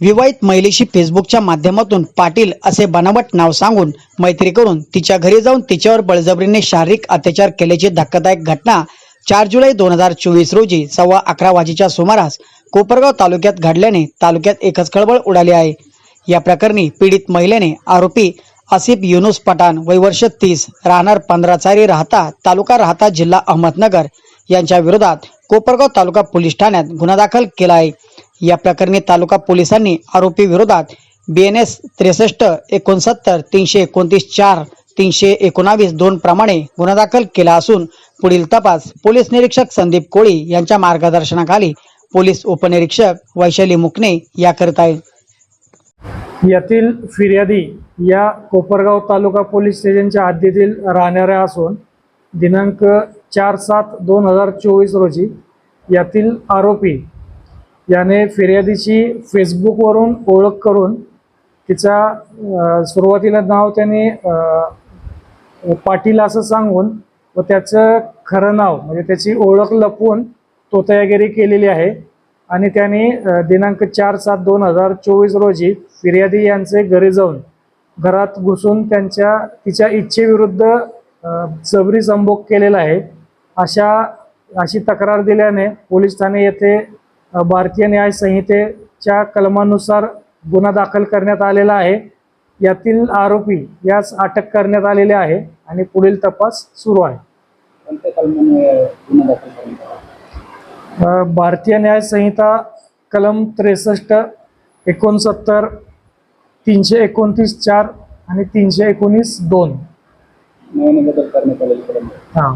विवाहित महिलेशी फेसबुकच्या माध्यमातून पाटील असे बनावट नाव सांगून मैत्री करून तिच्या घरी जाऊन तिच्यावर बळजबरीने शारीरिक अत्याचार केल्याची धक्कादायक घटना चार जुलै दोन हजार चोवीस रोजी सव्वा अकरा वाजेच्या सुमारास कोपरगाव तालुक्यात घडल्याने तालुक्यात एकच खळबळ उडाली आहे. या प्रकरणी पीडित महिलेने आरोपी आसिफ युनुस पठाण वयवर्ष तीस राहणार पंधराचारी राहता तालुका राहता जिल्हा अहमदनगर यांच्या विरोधात कोपरगाव तालुका पोलीस ठाण्यात गुन्हा दाखल केला आहे. या प्रकरणी तालुका पोलिसांनी आरोपी विरोधात बी एन एस त्रेसष्ट एकोणसत्तर तीनशे एकोणतीस चार तीनशे एकोणावीस दोन प्रमाणे गुन्हा दाखल केला असून पुढील तपास पोलीस निरीक्षक संदीप कोळी यांच्या मार्गदर्शनाखाली पोलीस उपनिरीक्षक वैशाली मुकणे या करत आहे. यातील फिर्यादी या कोपरगाव तालुका पोलीस स्टेशनच्या हद्दीतील राहणाऱ्या असून दिनांक चार सात दोन हजार चोवीस रोजी यातील आरोपी याने फिर्यादीची फेसबुकवरून ओळख करून तिचा सुरुवातीला नाव त्याने पाटील असं सांगून व त्याचं खरं नाव म्हणजे त्याची ओळख लपवून तोतयागिरी केलेली आहे. आणि त्याने दिनांक चार सात दोन हजार चोवीस रोजी फिर्यादी यांचे घरी जाऊन घरात घुसून त्यांच्या तिच्या इच्छेविरुद्ध जबरी संभोग केलेला आहे. अशा अशी तक्रार दिल्याने पोलीस ठाणे येथे भारतीय न्याय संहितेच्या कलमानुसार गुन्हा दाखल करण्यात आलेला आहे. यातील आरोपी यास अटक करण्यात आलेले आहे आणि पुढील तपास सुरू आहे. भारतीय न्याय संहिता कलम त्रेसष्ट एकोणसत्तर तीनशे एकोणतीस चार आणि तीनशे एकोणीस दोन. हां.